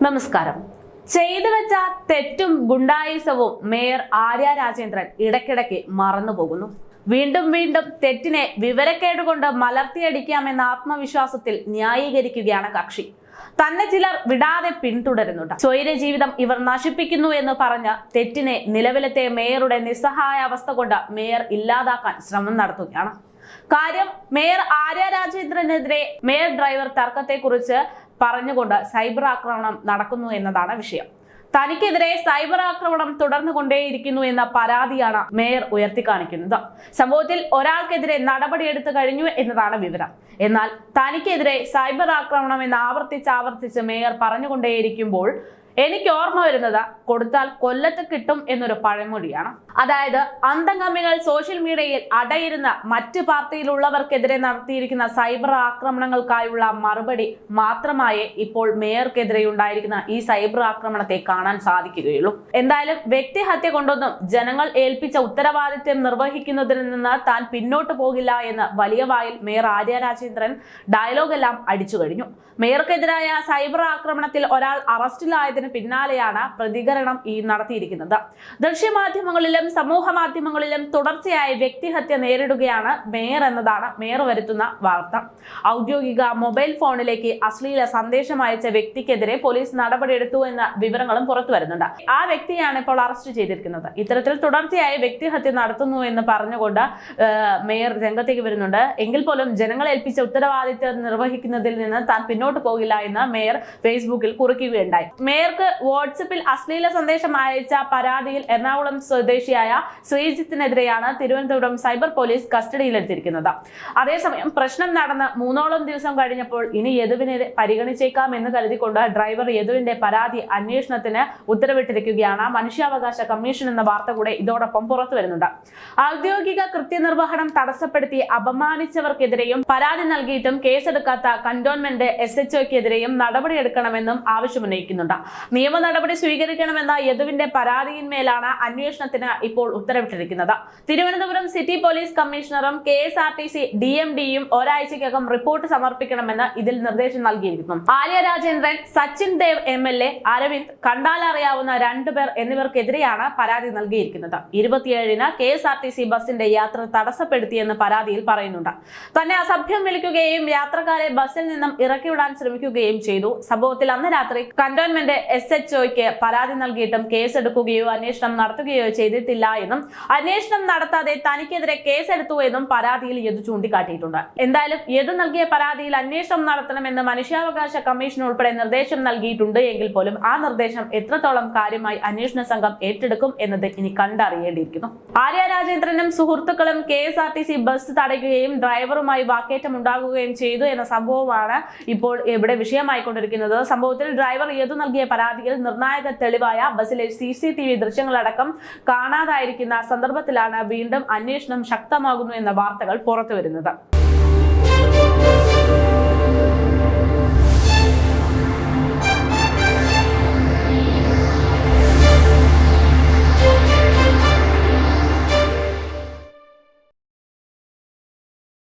നമസ്കാരം. ചെയ്തു വെച്ച തെറ്റും ഗുണ്ടായുസവും മേയർ ആര്യ രാജേന്ദ്രൻ ഇടയ്ക്കിടയ്ക്ക് മറന്നു പോകുന്നു. വീണ്ടും വീണ്ടും തെറ്റിനെ വിവരക്കേടുകൊണ്ട് മലർത്തിയടിക്കാമെന്ന ആത്മവിശ്വാസത്തിൽ ന്യായീകരിക്കുകയാണ് കക്ഷി. തന്നെ ചിലർ വിടാതെ പിന്തുടരുന്നുണ്ട്. സ്വൈര ജീവിതം ഇവർ നശിപ്പിക്കുന്നു എന്ന് പറഞ്ഞ് തെറ്റിനെ നിലവിലത്തെ മേയറുടെ നിസ്സഹായ അവസ്ഥ കൊണ്ട് മേയർ ഇല്ലാതാക്കാൻ ശ്രമം നടത്തുകയാണ്. കാര്യം മേയർ ആര്യ രാജേന്ദ്രനെതിരെ മേയർ ഡ്രൈവർ തർക്കത്തെക്കുറിച്ച് പറഞ്ഞുകൊണ്ട് സൈബർ ആക്രമണം നടക്കുന്നു എന്നതാണ് വിഷയം. തനിക്കെതിരെ സൈബർ ആക്രമണം തുടർന്നു കൊണ്ടേയിരിക്കുന്നു എന്ന പരാതിയാണ് മേയർ ഉയർത്തിക്കാണിക്കുന്നത്. സംഭവത്തിൽ ഒരാൾക്കെതിരെ നടപടിയെടുത്തു കഴിഞ്ഞു എന്നതാണ് വിവരം. എന്നാൽ തനിക്കെതിരെ സൈബർ ആക്രമണം എന്ന് ആവർത്തിച്ച് ആവർത്തിച്ച് മേയർ പറഞ്ഞുകൊണ്ടേയിരിക്കുമ്പോൾ എനിക്ക് ഓർമ്മ വരുന്നത് കൊടുത്താൽ കൊല്ലത്ത് കിട്ടും എന്നൊരു പഴമൊഴിയാണ്. അതായത് അന്തംഗമികൾ സോഷ്യൽ മീഡിയയിൽ അടയിരുന്ന മറ്റ് പാർട്ടിയിലുള്ളവർക്കെതിരെ നടത്തിയിരിക്കുന്ന സൈബർ ആക്രമണങ്ങൾക്കായുള്ള മറുപടി മാത്രമായേ ഇപ്പോൾ മേയർക്കെതിരെ ഉണ്ടായിരിക്കുന്ന ഈ സൈബർ ആക്രമണത്തെ കാണാൻ സാധിക്കുകയുള്ളൂ. എന്തായാലും വ്യക്തിഹത്യ കൊണ്ടൊന്നും ജനങ്ങൾ ഏൽപ്പിച്ച ഉത്തരവാദിത്വം നിർവഹിക്കുന്നതിൽ നിന്ന് താൻ പിന്നോട്ട് പോകില്ല എന്ന് വലിയ വായിൽ മേയർ ആര്യ രാജേന്ദ്രൻ ഡയലോഗെല്ലാം അടിച്ചു കഴിഞ്ഞു മേയർക്കെതിരായ സൈബർ ആക്രമണത്തിൽ ഒരാൾ അറസ്റ്റിലായതിന് പിന്നാലെയാണ് പ്രതികരണം ഈ നടത്തിയിരിക്കുന്നത്. ദൃശ്യമാധ്യമങ്ങളിലും സമൂഹ മാധ്യമങ്ങളിലും തുടർച്ചയായി വ്യക്തിഹത്യ നേരിടുകയാണ് മേയർ എന്നതാണ് മേയർ വരുത്തുന്ന വാർത്ത. ഔദ്യോഗിക മൊബൈൽ ഫോണിലേക്ക് അശ്ലീല സന്ദേശം അയച്ച വ്യക്തിക്കെതിരെ പോലീസ് നടപടിയെടുത്തു എന്ന വിവരങ്ങളും പുറത്തു വരുന്നുണ്ട്. ആ വ്യക്തിയാണ് ഇപ്പോൾ അറസ്റ്റ് ചെയ്തിരിക്കുന്നത്. ഇത്തരത്തിൽ തുടർച്ചയായി വ്യക്തിഹത്യ നടത്തുന്നു എന്ന് പറഞ്ഞുകൊണ്ട് മേയർ രംഗത്തേക്ക് വരുന്നുണ്ട്. എങ്കിൽ പോലും ജനങ്ങളെ ഏൽപ്പിച്ച ഉത്തരവാദിത്വം നിർവഹിക്കുന്നതിൽ നിന്ന് താൻ പിന്നോട്ട് പോകില്ല എന്ന് മേയർ ഫേസ്ബുക്കിൽ കുറിക്കുകയുണ്ടായി. മേയർക്ക് വാട്സപ്പിൽ അശ്ലീല സന്ദേശം അയച്ച പരാതിയിൽ എറണാകുളം സ്വദേശിയായ ശ്രീജിത്തിനെതിരെയാണ് തിരുവനന്തപുരം സൈബർ പോലീസ് കസ്റ്റഡിയിലെടുത്തിരിക്കുന്നത്. അതേസമയം പ്രശ്നം നടന്ന് മൂന്നോളം ദിവസം കഴിഞ്ഞപ്പോൾ ഇനി യദുവിനെ പരിഗണിച്ചേക്കാം എന്ന് കരുതിക്കൊണ്ട് ഡ്രൈവർ യദുവിന്റെ പരാതി അന്വേഷണത്തിന് ഉത്തരവിട്ടിരിക്കുകയാണ്. മനുഷ്യാവകാശ കമ്മീഷൻ എന്ന വാർത്ത കൂടെ ഇതോടൊപ്പം പുറത്തു വരുന്നുണ്ട്. ഔദ്യോഗിക കൃത്യനിർവഹണം തടസ്സപ്പെടുത്തി അപമാനിച്ചവർക്കെതിരെയും പരാതി നൽകിയിട്ടും കേസെടുക്കാത്ത കന്റോൺമെന്റ് എസ് എച്ച്ഒക്കെതിരെയും നടപടിയെടുക്കണമെന്നും ആവശ്യമുന്നയിക്കുന്നുണ്ട്. നിയമ നടപടി സ്വീകരിക്കണമെന്ന യദുവിന്റെ പരാതിയിന്മേലാണ് അന്വേഷണത്തിന് ഇപ്പോൾ ഉത്തരവിട്ടിരിക്കുന്നത്. Thiruvananthapuram city police കമ്മീഷണറും K S R T C D M ഡിയും ഒരാഴ്ചയ്ക്കകം റിപ്പോർട്ട് സമർപ്പിക്കണമെന്ന് ഇതിൽ നിർദ്ദേശം നൽകിയിരിക്കുന്നു. Arya Rajendran Sachin Dev M L A Aravind കണ്ടാലറിയാവുന്ന രണ്ടുപേർ എന്നിവർക്കെതിരെയാണ് പരാതി നൽകിയിരിക്കുന്നത്. ഇരുപത്തിയേഴിന് K S R T C ബസിന്റെ യാത്ര തടസ്സപ്പെടുത്തിയെന്ന് പരാതിയിൽ പറയുന്നുണ്ട്. തന്നെ അസഭ്യം വിളിക്കുകയും യാത്രക്കാരെ ബസ്സിൽ നിന്നും ഇറക്കിവിടാൻ ശ്രമിക്കുകയും ചെയ്തു. സംഭവത്തിൽ അന്ന് രാത്രി കന്റോൺമെന്റ് എസ് എച്ച് ഒക്ക് പരാതി നൽകിയിട്ടും കേസെടുക്കുകയോ അന്വേഷണം നടത്തുകയോ ചെയ്തിട്ടില്ല എന്നും അന്വേഷണം നടത്താതെ തനിക്കെതിരെ കേസെടുത്തു എന്നും പരാതിയിൽ യദു ചൂണ്ടിക്കാട്ടിയിട്ടുണ്ട്. എന്തായാലും യദു നൽകിയ പരാതിയിൽ അന്വേഷണം നടത്തണമെന്ന് മനുഷ്യാവകാശ കമ്മീഷൻ ഉൾപ്പെടെ നിർദ്ദേശം നൽകിയിട്ടുണ്ട് എങ്കിൽ പോലും ആ നിർദ്ദേശം എത്രത്തോളം കാര്യമായി അന്വേഷണ സംഘം ഏറ്റെടുക്കും എന്നത് ഇനി കണ്ടറിയേണ്ടിയിരിക്കുന്നു. ആര്യ രാജേന്ദ്രനും സുഹൃത്തുക്കളും K S R T C bus തടയുകയും ഡ്രൈവറുമായി വാക്കേറ്റം ഉണ്ടാകുകയും ചെയ്തു എന്ന സംഭവമാണ് ഇപ്പോൾ ഇവിടെ വിഷയമായിക്കൊണ്ടിരിക്കുന്നത്. സംഭവത്തിൽ ഡ്രൈവർ യദു നൽകിയ പരാതിയിൽ നിർണായക തെളിവായ ബസ്സിലെ സി സി ടി വി ദൃശ്യങ്ങളടക്കം കാണാതായിരിക്കുന്ന സന്ദർഭത്തിലാണ് വീണ്ടും അന്വേഷണം ശക്തമാകുന്നു എന്ന വാർത്തകൾ പുറത്തുവരുന്നത്.